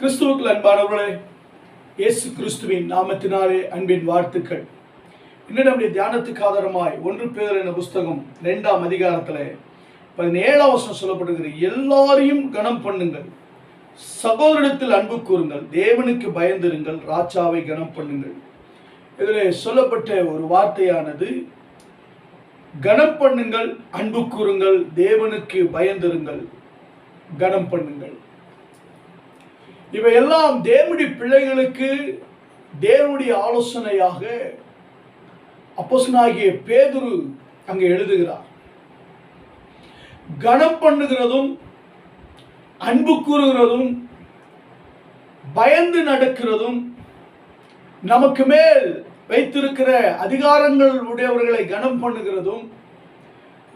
கிறிஸ்துவுக்குள் அன்பானவர்களே இயேசு கிறிஸ்துவின் நாமத்தினாலே அன்பின் வாழ்த்துக்கள். இன்னும் நம்முடைய தியானத்துக்கு ஆதாரமாய் ஒன்று பேர் என்ற புஸ்தகம் ரெண்டாம் அதிகாரத்தில் பதினேழாம் வருஷம் சொல்லப்படுகிற எல்லாரையும் கனம் பண்ணுங்கள். சகோதரத்தில் அன்பு கூறுங்கள். தேவனுக்கு பயந்திருங்கள். ராஜாவை கனம் பண்ணுங்கள். இதில் சொல்லப்பட்ட ஒரு வார்த்தையானது கனம் பண்ணுங்கள் அன்பு கூறுங்கள். தேவனுக்கு பயந்திருங்கள். கனம் பண்ணுங்கள். இவையெல்லாம் தேவனுடைய பிள்ளைகளுக்கு தேவனுடைய ஆலோசனையாக அப்போசனாகிய பேதுரு அங்கே எழுதுகிறார். கனம் பண்ணுகிறதும் அன்பு கூறுகிறதும் பயந்து நடக்கிறதும் நமக்கு மேல் வைத்திருக்கிற அதிகாரங்கள் உடையவர்களை கனம் பண்ணுகிறதும்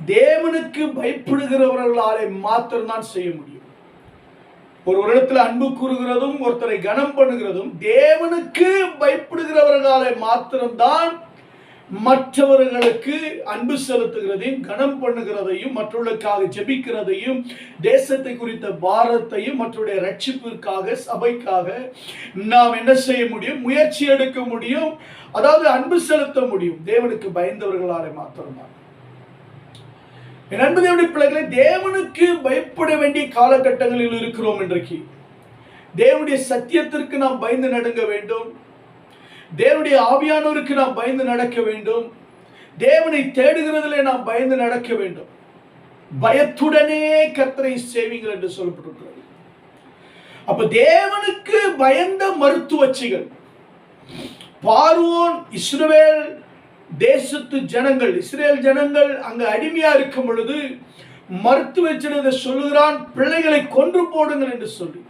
தேவனுக்கு பயப்படுகிறவர்களாலே மாத்திரம்தான் செய்ய முடியும். ஒரு ஒரு இடத்துல அன்பு கூறுகிறதும் ஒருத்தரை கனம் பண்ணுகிறதும் தேவனுக்கு பயப்படுகிறவர்களாலே மாத்திரம்தான் மற்றவர்களுக்கு அன்பு செலுத்துகிறதையும் கனம் பண்ணுகிறதையும் மற்றவர்களுக்காக ஜெபிக்கிறதையும் தேசத்தை குறித்த பாரத்தையும் மற்றவருடைய ரட்சிப்பிற்காக சபைக்காக நாம் என்ன செய்ய முடியும்? முயற்சி எடுக்க முடியும். அதாவது அன்பு செலுத்த முடியும். தேவனுக்கு பயந்தவர்களாலே மாத்திரம்தான். என் பிள்ளைகளை தேவனுக்கு பயப்பட வேண்டிய காலகட்டங்களில் இருக்கிறோம் இன்றைக்கு. தேவனுடைய சத்தியத்திற்கு நாம் பயந்து நடுங்க வேண்டும். தேவனுடைய ஆவியானோருக்கு நாம் பயந்து நடக்க வேண்டும். தேவனை தேடுகிறதிலே நாம் பயந்து நடக்க வேண்டும். பயத்துடனே கத்தரை சேவிங்கள் என்று சொல்லப்பட்டிருக்கிறது. அப்ப தேவனுக்கு பயந்த மருத்துவச்சிகள் பார்வோன் இஸ்ரவேல் தேசத்து ஜனங்கள் இஸ்ரேல் ஜனங்கள் அங்கே அடிமையா இருக்கும் பொழுது மருத்துவச்சினதை சொல்லுகிறான் பிள்ளைகளை கொன்று போடுங்கள் என்று சொல்லி.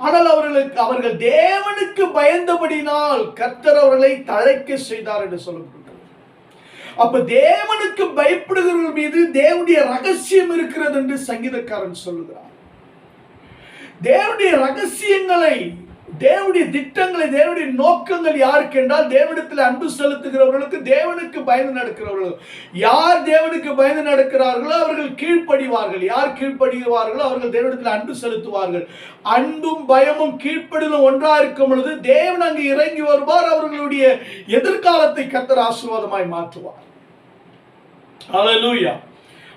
ஆனால் அவர்களுக்கு அவர்கள் தேவனுக்கு பயந்தபடினால் கர்த்தர் அவர்களை தழைக்க செய்தார் என்று சொல்லப்பட்டது அப்ப தேவனுக்கு பயப்படுகிறவர்கள் மீது தேவனுடைய ரகசியம் இருக்கிறது என்று சங்கீதக்காரன் சொல்லுகிறார் தேவனுடைய ரகசியங்களை தேவனுடைய திட்டங்களை தேவனுடைய நோக்கங்கள் யாருக்கு என்றால் தேவனிடத்தில் அன்பு செலுத்துகிறவர்களுக்கு தேவனுக்கு பயந்து நடக்கிறவர்கள். யார் தேவனுக்கு பயந்து நடக்கிறார்களோ அவர்கள் கீழ்ப்படிவார்கள். யார் கீழ்ப்படுகிறார்களோ அவர்கள் தேவனிடத்தில் அன்பு செலுத்துவார்கள். அன்பும் பயமும் கீழ்ப்படிலும் ஒன்றா இருக்கும் பொழுது தேவன் அங்கு இறங்கி வருவார். அவர்களுடைய எதிர்காலத்தை கத்தர் ஆசீர்வாதமாய் மாற்றுவார். அலலூயா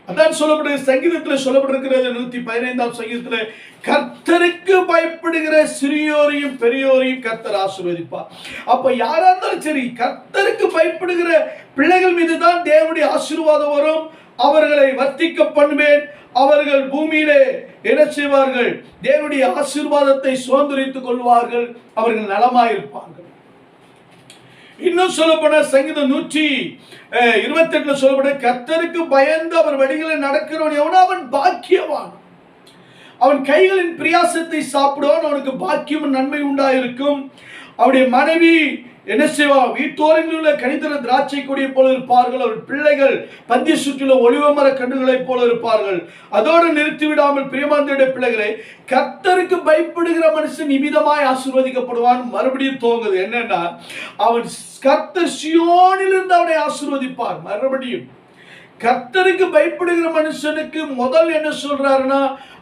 அதான் சொல்லப்படுகிறது சங்கீதத்தில் சொல்லப்பட்டிருக்கிறது நூத்தி பதினைந்தாம் சங்கீதத்தில் கர்த்தருக்கு பயப்படுகிற சிறியோரையும் பெரியோரையும் கர்த்தர் ஆசீர்வதிப்பார். அப்ப யாரா இருந்தாலும் சரி கர்த்தருக்கு பயப்படுகிற பிள்ளைகள் மீது தான் தேவனுடைய ஆசீர்வாதம் வரும். அவர்களை வர்த்திக்க பண்ணுவேன். அவர்கள் பூமியிலே என்ன செய்வார்கள்? தேவனுடைய ஆசீர்வாதத்தை சுதந்திரித்துக் கொள்வார்கள். அவர்கள் நலமாயிருப்பார்கள். இன்னும் சொல்லப்பட சங்கீதம் நூற்றி இருபத்தி எட்டுல சொல்லப்பட கர்த்தருக்கு பயந்து அவர் வழிகளை நடக்கிறவன் எவனோ அவன் பாக்கியவான். அவன் கைகளின் பிரியாசத்தை சாப்பிடுவான் அவனுக்கு பாக்கியம் நன்மை உண்டாயிருக்கும். அவருடைய மனைவி என்ன செய்வா? வீட்டோரங்களில் உள்ள கனிதர திராட்சை கொடியை போல இருப்பார்கள். அவர் பிள்ளைகள் பந்திய சுற்றில ஒளிவமர கண்டுகளைப் போல இருப்பார்கள். அதோடு நிறுத்தி விடாமல் பிரியமாந்தியுடைய பிள்ளைகளை கர்த்தருக்கு பயப்படுகிற மனுஷன் நிமிதமாய் ஆசிர்வதிக்கப்படுவான். மறுபடியும் தோங்குது என்னன்னா அவன் கர்த்தர் சியோனிலிருந்து அவனை ஆசிர்வதிப்பார். மறுபடியும் கர்த்தருக்கு பயப்படுகிற மனுஷனுக்கு முதல் என்ன சொல்றாருன்னா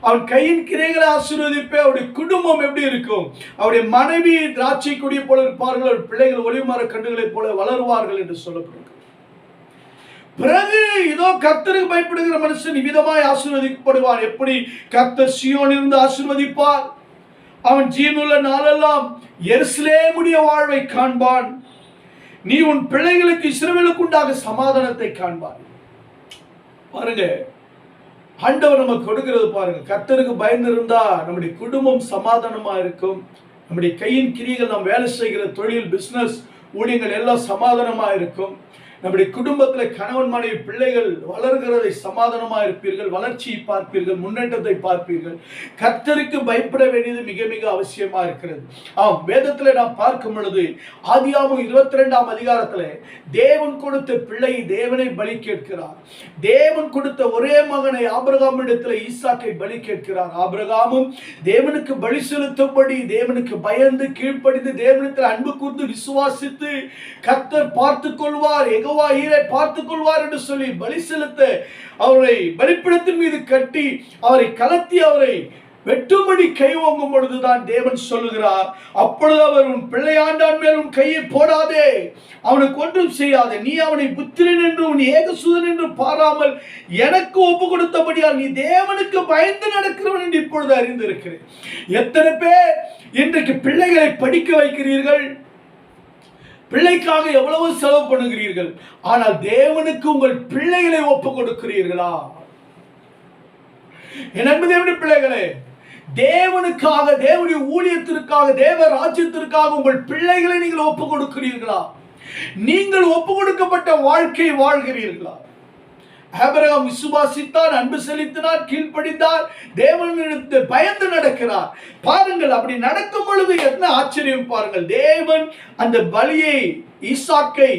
அவன் கையின் கிரைகளை ஆசீர்வதிப்பே அவருடைய குடும்பம் எப்படி இருக்கும்? அவருடைய மனைவி திராட்சை கொடியை போல இருப்பார்கள் அவர் பிள்ளைகள் ஒளிமர கண்டுகளைப் போல வளருவார்கள் என்று சொல்லப்படுகிறது. பிறகு இதோ கர்த்தருக்கு பயப்படுகிற மனுஷன் விதமாய் ஆசீர்வதிக்கப்படுவான் எப்படி? கர்த்தர் சியோன் இருந்து ஆசீர்வதிப்பார். அவன் ஜீவனுள்ள நாளெல்லாம் எருசலேமுடைய வாழ்வை காண்பான். நீ உன் பிள்ளைகளுக்கு இஸ்ரவேலுக்கு உண்டாக சமாதானத்தை காண்பாய். பாருங்க. ஆண்டவர் நமக்கு கொடுக்கிறது பாருங்க. கர்த்தருக்கு பயந்து இருந்தா நம்முடைய குடும்பம் சமாதானமா இருக்கும். நம்முடைய கையின் கிரிகள் நாம் வேலை செய்கிற தொழில் பிசினஸ் ஊழியங்கள் எல்லாம் சமாதானமா இருக்கும். நம்முடைய குடும்பத்தில் கணவன் மனைவி பிள்ளைகள் வளர்கிறதை சமாதானமாக இருப்பீர்கள் வளர்ச்சியை பார்ப்பீர்கள் முன்னேற்றத்தை பார்ப்பீர்கள். கர்த்தருக்கு பயப்பட வேண்டியது மிக மிக அவசியமா இருக்கிறது. ஆம் வேதத்தில் நாம் பார்க்கும் பொழுது ஆதியாமம் இருபத்தி ரெண்டாம் அதிகாரத்தில் தேவன் கொடுத்த பிள்ளை தேவனை பலி கேட்கிறார். தேவன் கொடுத்த ஒரே மகனை ஆபிரகாம் இடத்துல ஈசாக்கை பலி கேட்கிறார். ஆபிரகாமும் தேவனுக்கு பலி செலுத்தும்படி தேவனுக்கு பயந்து கீழ்ப்படிந்து தேவனத்தில் அன்பு கூர்ந்து விசுவாசித்து கர்த்தர் பார்த்து கொள்வார் எகவா ஈரை பார்த்துக் கொள்வார் என்று சொல்லி பலி செலுத்த அவரை பலிப்பிடத்தின் மீது கட்டி அவரை கலத்தி அவரை வெட்டும்படி கை ஓங்கும் பொழுதுதான் தேவன் சொல்லுகிறார் அப்பொழுது அவர் உன் பிள்ளையாண்டான் மேல் உன் கையை போடாதே. அவனுக்கு ஒன்றும் செய்யாதே. நீ அவனை புத்திரன் என்று உன் ஏகசுதன் என்று பாராமல் எனக்கு ஒப்பு கொடுத்தபடியால் நீ தேவனுக்கு பயந்து நடக்கிறவன் என்று இப்பொழுது அறிந்திருக்கிறேன். எத்தனை பேர் இன்றைக்கு பிள்ளைகளை படிக்க வைக்கிறீர்கள்? பிள்ளைக்காக எவ்வளவு செலவு பண்ணுகிறீர்கள்? ஆனால் தேவனுக்கு உங்கள் பிள்ளைகளை ஒப்பு கொடுக்கிறீர்களா? என் தேவனுடைய பிள்ளைகளே தேவனுக்காக தேவனுடைய ஊழியத்திற்காக தேவ ராஜ்யத்திற்காக உங்கள் பிள்ளைகளை நீங்கள் ஒப்பு கொடுக்கிறீர்களா? நீங்கள் ஒப்பு கொடுக்கப்பட்ட வாழ்க்கை வாழ்கிறீர்களா? ஆபிரகாம் விசுவாசித்தார் அன்பு செலுத்தினார் கீழ்ப்படிந்தார் தேவனிடத்து பயந்து நடக்கிறார். பாருங்கள் அப்படி நடக்கும் பொழுது என்ன ஆச்சரியம் பாருங்கள். தேவன் அந்த பலியை ஈசாக்கை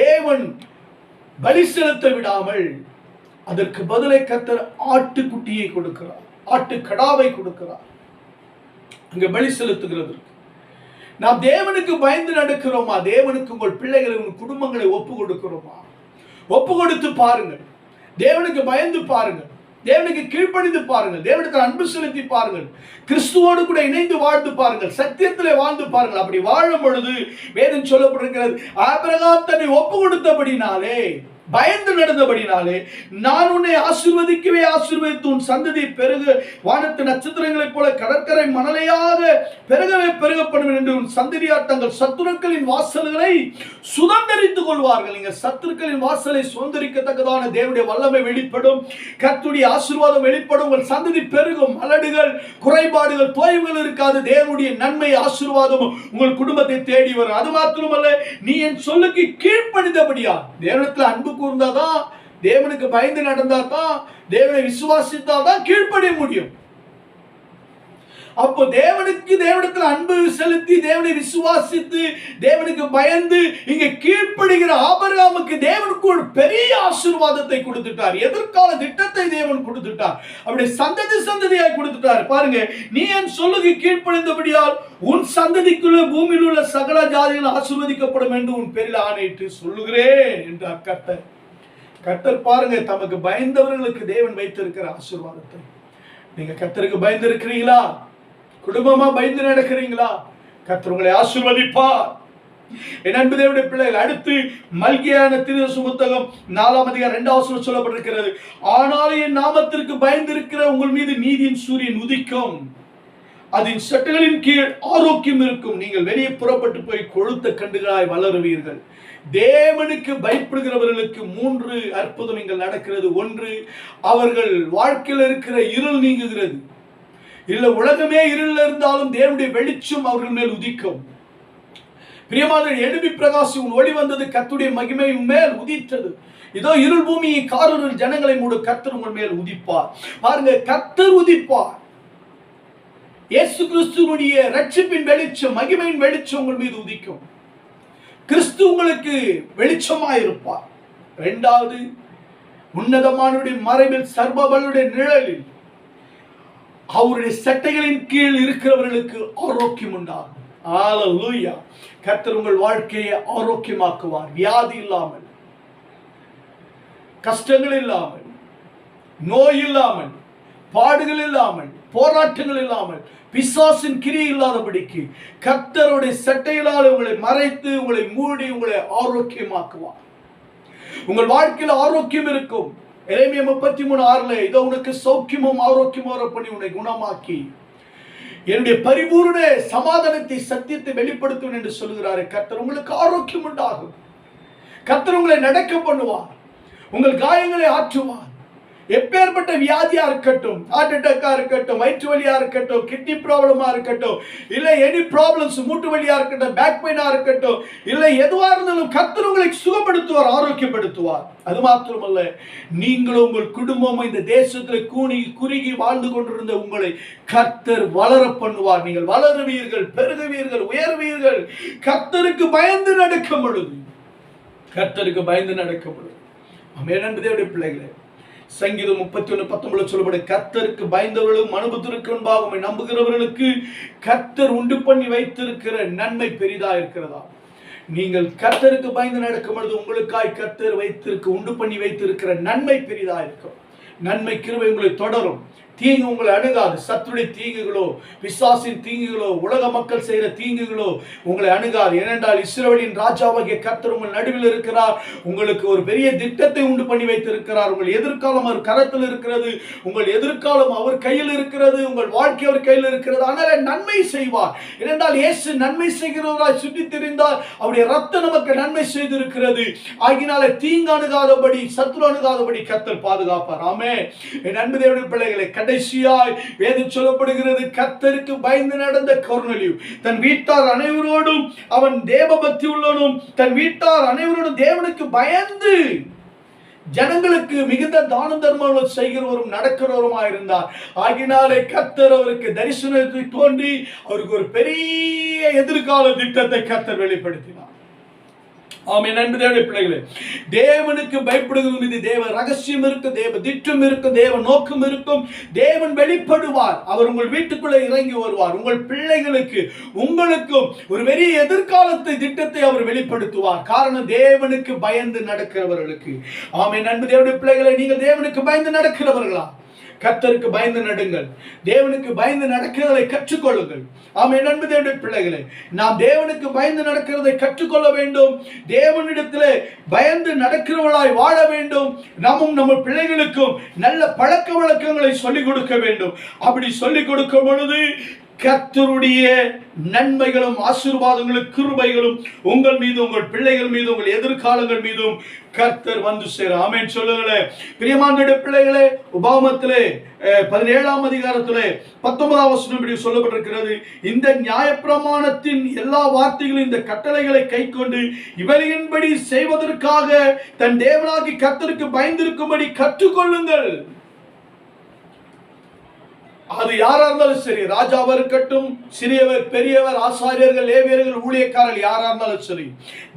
தேவன் பலி செலுத்த விடாமல் அதற்கு பதிலை கத்தர் ஆட்டுக்குட்டியை கொடுக்கிறார் ஆட்டு கடாவை கொடுக்கிறார். அங்க பலி செலுத்துகிறதற்கு நாம் தேவனுக்கு பயந்து நடக்கிறோமா? தேவனுக்கு உங்கள் பிள்ளைகளை உங்கள் குடும்பங்களை ஒப்பு கொடுக்கிறோமா? ஒப்பு கொடுத்து பாருங்கள். தேவனுக்கு பயந்து பாருங்கள். தேவனுக்கு கீழ்ப்படிந்து பாருங்கள். தேவனுக்கு அன்பு செலுத்தி பாருங்கள். கிறிஸ்துவோடு கூட இணைந்து வாழ்ந்து பாருங்கள். சத்தியத்திலே வாழ்ந்து பாருங்கள். அப்படி வாழும் பொழுது வேதம் சொல்லப்பட்டிருக்கிறது ஆபிரகாம் தன்னை ஒப்பு கொடுத்தபடினாலே பயந்து நடந்தபடினாலே நான் உன்னை ஆசிர்வதிக்கவே ஆசிர்வதித்து உன் சந்ததி பெருக. வானத்து நட்சத்திரங்களைப் போல கடற்கரை மணலையாக பெருகவே பெருகப்படும் என்று உன் சந்ததியார் தங்கள் சத்துருக்களின் வாசல்களை சுதந்திரித்துக் கொள்வார்கள். நீங்கள் சத்துருக்களின் வாசலை சுதந்திரிக்கத்தக்கதான தேவனுடைய வல்லமை வெளிப்படும். கத்துடைய ஆசீர்வாதம் வெளிப்படும். உங்கள் சந்ததி பெருகும். மலடுகள் குறைபாடுகள் தோய்வுகள் இருக்காது. தேவனுடைய நன்மை ஆசீர்வாதம் உங்கள் குடும்பத்தை தேடி வரும். அது மாத்திரமல்ல நீ என் சொல்லுக்கு கீழ்ப்படிந்தபடியா தேவனத்தில் அன்பு கூர்ந்தாதான் தேவனுக்கு பயந்து நடந்தா தான் தேவனை விசுவாசித்தா தான் கீழ்ப்படிய முடியும். அப்போ தேவனுக்கு தேவனத்தில் அன்பு செலுத்தி தேவனை விசுவாசித்து தேவனுக்கு பயந்து இங்க கீழ்ப்படுகிற ஆபரகாமுக்கு தேவனுக்கு ஒரு பெரிய ஆசீர்வாதத்தை கொடுத்துட்டார். எதிர்கால திட்டத்தை தேவன் கொடுத்துட்டார். அப்படி சந்ததி சந்ததியாய் கொடுத்துட்டார். பாருங்க நீ என் சொல்லுக்கு கீழ்ப்படைந்தபடியால் உன் சந்ததிக்குள்ள பூமியில் உள்ள சகல ஜாதிகள் ஆசீர்வதிக்கப்படும் என்று உன் பேரில் ஆணையிட்டு சொல்லுகிறேன் என்றார் கர்த்தர் கர்த்தர் பாருங்க தமக்கு பயந்தவர்களுக்கு தேவன் வைத்திருக்கிற ஆசீர்வாதத்தை. நீங்க கர்த்தருக்கு பயந்து இருக்கிறீங்களா? குடும்பமா பயந்து நடக்கிறீங்களா? கர்த்தர் உங்களை ஆசீர்வதிப்பார். என் அன்பு தேவடைய பிள்ளைகள் அடுத்து மல்கியான திருதசு புத்தகம் நாலாம் அதிகாரம் இரண்டாவது சொல்லப்பட்டிருக்கிறது. ஆனாலும் என் நாமத்திற்கு பயந்திருக்கிற உங்கள் மீது நீதியின் சூரியன் உதிக்கும். அதன் சட்டங்களின் கீழ் ஆரோக்கியம் இருக்கும். நீங்கள் வெளியே புறப்பட்டு போய் கொழுத்த கண்டுகளாய் வளருவீர்கள். தேவனுக்கு பயப்படுகிறவர்களுக்கு மூன்று அற்புதம் இங்கே நடக்கிறது. ஒன்று அவர்கள் வாழ்க்கையில் இருக்கிற இருள் நீங்குகிறது. இல்லை உலகமே இருளில் இருந்தாலும் தேவனுடைய வெளிச்சம் அவர்கள் மேல் உதிக்கும். பிரியமான எழுபி பிரகாசி உன் ஒளி வந்தது கத்துடைய மகிமை மேல் உதித்தது. இதோ இருள் பூமியை காரூரில் ஜனங்களை மூடு கத்தர் உங்கள் மேல் உதிப்பார். பாருங்க கத்தர் உதிப்பார். இயேசு கிறிஸ்துவனுடைய ரட்சிப்பின் வெளிச்சம் மகிமையின் வெளிச்சம் உங்கள் மீது உதிக்கும். கிறிஸ்து உங்களுக்கு வெளிச்சமாய் இருப்பார். இரண்டாவது உன்னதமானுடைய மறைவில் சர்வபலுடைய நிழலில் அவருடைய சட்டைகளின் கீழ் இருக்கிறவர்களுக்கு ஆரோக்கியம் உண்டாகும். ஹalleluya கர்த்தர் உங்கள் வாழ்க்கையை ஆரோக்கியமாக்குவார். வியாதி இல்லாமல் கஷ்டங்கள் இல்லாமல் நோய் இல்லாமல் பாடுகள் இல்லாமல் போராட்டங்கள் இல்லாமல் பிசாசின் கிரி இல்லாதபடிக்கு கர்த்தருடைய சட்டையினால் உங்களை மறைத்து உங்களை மூடி உங்களை ஆரோக்கியமாக்குவார். உங்கள் வாழ்க்கையில் ஆரோக்கியம் இருக்கும். இறைமைய முப்பத்தி மூணு ஆறுல இதோ உனக்கு சௌக்கியமும் ஆரோக்கியமும் பண்ணி உன்னை குணமாக்கி என்னுடைய பரிபூர்ண சமாதானத்தை சத்தியத்தை வெளிப்படுத்துவேன் என்று சொல்கிறாரு கத்தர் உங்களுக்கு ஆரோக்கியம் உண்டாகும். கத்தர் உங்களை நடக்க பண்ணுவார். உங்கள் காயங்களை ஆற்றுவார். எப்பேற்பட்ட வியாதியா இருக்கட்டும் ஹார்ட் அட்டாக்கா இருக்கட்டும் வயிற்று வலியா இருக்கட்டும் கிட்னி ப்ராப்ளமா இருக்கட்டும் இல்ல எனி ப்ராப்ளம்ஸ் மூட்டு வலியா இருக்கட்டும் பேக் பெயினா இருக்கட்டும் இல்ல எதுவா இருந்தாலும் கத்தர் உங்களை சுகப்படுத்துவார் ஆரோக்கியப்படுத்துவார். அது மாத்திரமல்ல நீங்களும் உங்கள் குடும்பமும் இந்த தேசத்துல கூணி குறுகி வாழ்ந்து கொண்டிருந்த உங்களை கர்த்தர் வளர பண்ணுவார். நீங்கள் வளருவீர்கள் பெருகுவீர்கள் உயர்வீர்கள். கர்த்தருக்கு பயந்து நடக்க பொழுது கர்த்தருக்கு பயந்து நடக்க பொழுது. அமேனண்டு தேவடைய பிள்ளைகளே சங்கீதம் முப்பத்தி ஒன்று பத்தொன்பது சொல்லப்படு கர்த்தருக்கு பயந்தவர்களும் அனுபவத்திற்கு முன்பாக நம்புகிறவர்களுக்கு கர்த்தர் உண்டு பண்ணி வைத்திருக்கிற நன்மை பெரிதா இருக்கிறதா? நீங்கள் கர்த்தருக்கு பயந்து நடக்கும் பொழுது உங்களுக்காய் கர்த்தர் வைத்திருக்க உண்டு பண்ணி வைத்திருக்கிற நன்மை பெரிதா இருக்கும். நன்மை கிருவை உங்களை தொடரும். தீங்கு உங்களை அணுகாது. சத்துடைய தீங்குகளோ பிசாசின் தீங்குகளோ உலக மக்கள் செய்கிற தீங்குகளோ உங்களை அணுகாது. ஏனென்றால் இஸ்ரவேலின் ராஜாவாகிய கர்த்தர் உங்கள் நடுவில் இருக்கிறார். உங்களுக்கு ஒரு பெரிய திட்டத்தை உண்டு பண்ணி வைத்திருக்கிறார். உங்கள் எதிர்காலம் அவர் கரத்தில் இருக்கிறது. உங்கள் எதிர்காலம் அவர் கையில் இருக்கிறது. உங்கள் வாழ்க்கை அவர் கையில் இருக்கிறது. ஆனால் நன்மை செய்வார். ஏனென்றால் இயேசு நன்மை செய்கிறவராய் சுற்றி தெரிந்தால் அவருடைய ரத்தம் நமக்கு நன்மை செய்திருக்கிறது. ஆகினால தீங்கு அணுகாதபடி சத்துரு அணுகாதபடி கர்த்தர் பாதுகாப்பார். ஆமே என் அன்பு தேவனுடைய பிள்ளைகளை கடைசியாய் வேதம் சொல்லப்படுகிறது கத்தருக்கு பயந்து நடந்த கொர்நலியு தன் வீட்டார் அனைவரோடும் அவன் தேவபக்தி உள்ளனும் தன் வீட்டார் அனைவரோடும் தேவனுக்கு பயந்து ஜனங்களுக்கு மிகுந்த தான தர்மங்கள் செய்கிறவரும் நடக்கிறவருமா இருந்தார். ஆகினாலே கத்தர் அவருக்கு தரிசனத்தை தோன்றி அவருக்கு ஒரு பெரிய எதிர்கால திட்டத்தை கத்தர் வெளிப்படுத்தினார். ஆமென். அன்பு தேவ பிள்ளைகளே தேவனுக்கு பயப்படுகிற மீது தேவ ரகசியம் இருக்கும் தேவ திட்டம் இருக்கும் தேவ நோக்கம் இருக்கும். தேவன் வெளிப்படுவார். அவர் உங்கள் வீட்டுக்குள்ளே இறங்கி வருவார். உங்கள் பிள்ளைகளுக்கு உங்களுக்கும் ஒரு பெரிய எதிர்காலத்தை திட்டத்தை அவர் வெளிப்படுத்துவார். காரணம் தேவனுக்கு பயந்து நடக்கிறவர்களுக்கு. ஆமென். அன்பு தேவனுடைய பிள்ளைகளை நீங்கள் தேவனுக்கு பயந்து நடக்கிறவர்களா? கர்த்தருக்கு பயந்து நடுங்கள். தேவனுக்கு பயந்து நடக்கிறதை கற்றுக்கொள்ளுங்கள். ஆம் என்பது அன்பு பிள்ளைகளே நாம் தேவனுக்கு பயந்து நடக்கிறதை கற்றுக்கொள்ள வேண்டும். தேவனிடத்தில் பயந்து நடக்கிறவளாய் வாழ வேண்டும். நாமும் நம்ம பிள்ளைகளுக்கும் நல்ல பழக்க வழக்கங்களை சொல்லிக் கொடுக்க வேண்டும். அப்படி சொல்லிக் கொடுக்கும் பொழுது கர்த்தருடைய நன்மைகளும் ஆசீர்வாதங்களும் கிருபைகளும் உங்கள் மீது உங்கள் பிள்ளைகள் மீது உங்கள் எதிர்காலங்கள் மீதும் கர்த்தர் வந்து சேர ஆமேன். சொல்லுங்களேன் பிரியமானுடைய பிள்ளைகளே உபாமத்திலே அஹ், பதினேழாம் அதிகாரத்திலே பத்தொன்பதாம் வசனம் இப்படி சொல்லப்பட்டிருக்கிறது. இந்த நியாயப்பிரமாணத்தின் எல்லா வார்த்தைகளும் இந்த கட்டளைகளை கைக்கொண்டு இவர்களின்படி செய்வதற்காக தன் தேவனாகி கர்த்தருக்கு பயந்திருக்கும்படி கற்றுக்கொள்ளுங்கள். அது யாரா இருந்தாலும் சரி ராஜாவா இருக்கட்டும் சிறியவர் பெரியவர் ஆசாரியர்கள் ஏவியர்கள் ஊழியக்காரர்கள் யாரா இருந்தாலும் சரி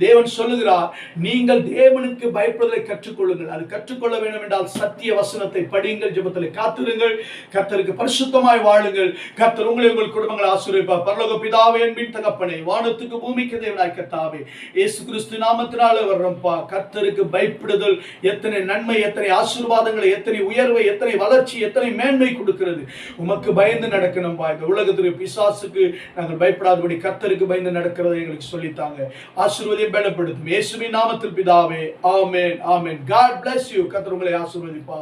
தேவன் சொல்லுகிறார் நீங்கள் தேவனுக்கு பயப்படுவதை கற்றுக்கொள்ளுங்கள். அது கற்றுக்கொள்ள வேண்டும் என்றால் சத்திய வசனத்தை படியுங்கள் ஜபத்தில் காத்திருங்கள் கர்த்தருக்கு பரிசுத்தமாய் வாழுங்கள். கர்த்தர் உங்களை உங்கள் குடும்பங்களை ஆசிரியப்பா பரலோக பிதாவே என்பின் தகப்பனே வானத்துக்கு பூமிக்கு தேவனாய் கத்தாவே. இயேசு கிறிஸ்து நாமத்தினால வர்றோம்ப்பா. கர்த்தருக்கு பயப்படுதல் எத்தனை நன்மை எத்தனை ஆசீர்வாதங்களை எத்தனை உயர்வை எத்தனை வளர்ச்சி எத்தனை மேன்மை கொடுக்கிறது. உமக்கு பயந்து நடக்கணும்பா இந்த உலகத்துக்கு பிசாசுக்கு நாங்கள் பயப்படாதபடி கத்தருக்கு பயந்து நடக்கிறதை எங்களுக்கு சொல்லித்தாங்க. ஆசீர்வதியை பலப்படுத்தும். இயேசுவின் நாமத்தில் பிதாவே ஆமேன் ஆமேன். காட் பிளஸ் யூ கத்தர் உங்களை ஆசீர்வதிப்பா